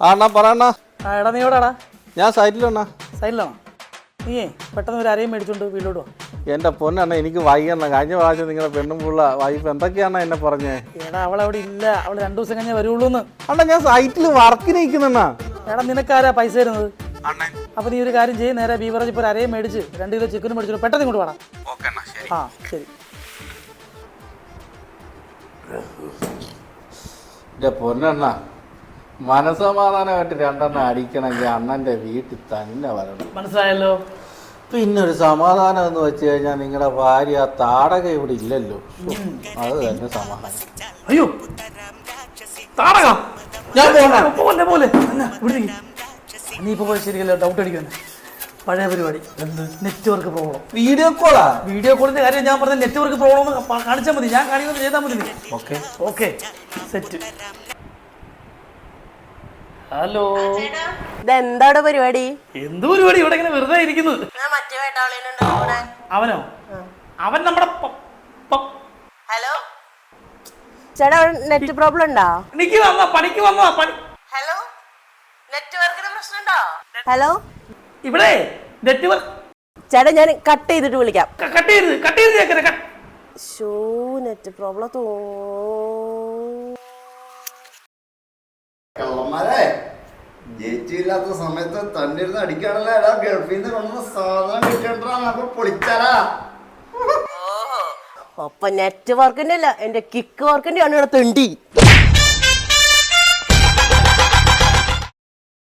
ആ അണ്ണാ പറയണ്ണാ ആ എടാ നീ എവിടെടാ ഞാൻ സൈറ്റിലണ്ണാ സൈഡിലാണോ നീയേ പെട്ടെന്ന് ഒരു അരയും മേടിച്ചോണ്ട് വീട്ടിലോട്ട് വാ. എന്റെ പൊന്നണ്ണ എനിക്ക് വൈകണ്ണ കഴിഞ്ഞ പ്രാവശ്യം നിങ്ങളുടെ പെണ്ണും പുള്ള വൈഫ് എന്തൊക്കെയാണ് എന്നെ പറഞ്ഞേ? എടാ അവൾ അവിടെ ഇല്ല. അവൾ രണ്ടു ദിവസം കഴിഞ്ഞേ വരുള്ളൂ എന്ന് അണ്ണാ ഞാൻ സൈറ്റിൽ വർക്കിന് നിൽക്കുന്നണ്ണാ എടാ നിനക്കാരാ പൈസ തരുന്നത്? അപ്പൊ നീ ഒരു കാര്യം ചെയ്യ് നേരെ ബീവറേജ് ഇപ്പോൾ ഒരു അരയും മേടിച്ച് രണ്ട് കിലോ ചിക്കനും മേടിച്ചു പെട്ടെന്ന് ഇങ്ങോട്ട് വേണം ആ ശരി. എന്റെ പൊന്നണ്ണ മനസമാധാനമായിട്ട് രണ്ടെണ്ണം അടിക്കണമെങ്കിൽ അണ്ണന്റെ വീട്ടിൽ തന്നെ വരണം. മനസ്സിലായല്ലോ? പിന്നെ ഒരു സമാധാനം എന്ന് വെച്ച് കഴിഞ്ഞാൽ നിങ്ങളുടെ ഭാര്യ താടക ഇവിടെ ഇല്ലല്ലോ. അത് തന്നെ സമാധാനം. അയ്യോ താടക. ഞാൻ പോലെ പോലെ നീ ശരിയല്ല ഡൗട്ട് അടിക്കുന്നു പഴയ പരിപാടി. എന്ത്? നെറ്റ്വർക്ക് പ്രോബ്ലം വീഡിയോ കോളാ വീഡിയോ കോളിന്റെ കാര്യം ഞാൻ പറഞ്ഞ നെറ്റ്വർക്ക് പ്രോബ്ലം കാണിച്ചാൽ മതി. ഞാൻ കാണിക്കുന്നത് ചെയ്താൽ മതി. Okay okay set hello. ഇതെന്താണ് പരിപാടി? എന്ത് പരിപാടി ഇവിടെ ഇങ്ങനെ വെറുതെ ഇരിക്കുന്നത്? അവനോ? അവൻ നമ്മുടെ ഹലോ? ചേട്ടാ നെറ്റ് പ്രോബ്ലം ഉണ്ടോ? എനിക്ക് വന്നോ പണിക്ക് വന്നോ പണി. ഹലോ? നെറ്റ്വർക്കിന് പ്രശ്നമുണ്ടോ? ഹലോ? ഇവിടെ നെറ്റ്വർക്ക് ചേട്ടാ ഞാൻ കട്ട് ചെയ്തിട്ട് വിളിക്കാം. കട്ട് ചെയ്ത് കട്ട് ചെയ്ത് ഷൂ നെറ്റ് പ്രോബ്ലം തോ കള്ളന്മാരെ ജയിച്ചില്ലാത്ത സമയത്ത് തന്നെ ഇരുന്ന് അടിക്കാണല്ലോ എടാ ഗൾഫിൽ നിന്ന് കൊണ്ടുവന്ന സാധനം കിട്ടണ്ടാ പൊളിച്ചാലാ. നെറ്റ് വർക്കിന്റെ അല്ല എന്റെ കിക്ക് വർക്കിന്റെ ആണ് ഇവിടെ തെണ്ടി.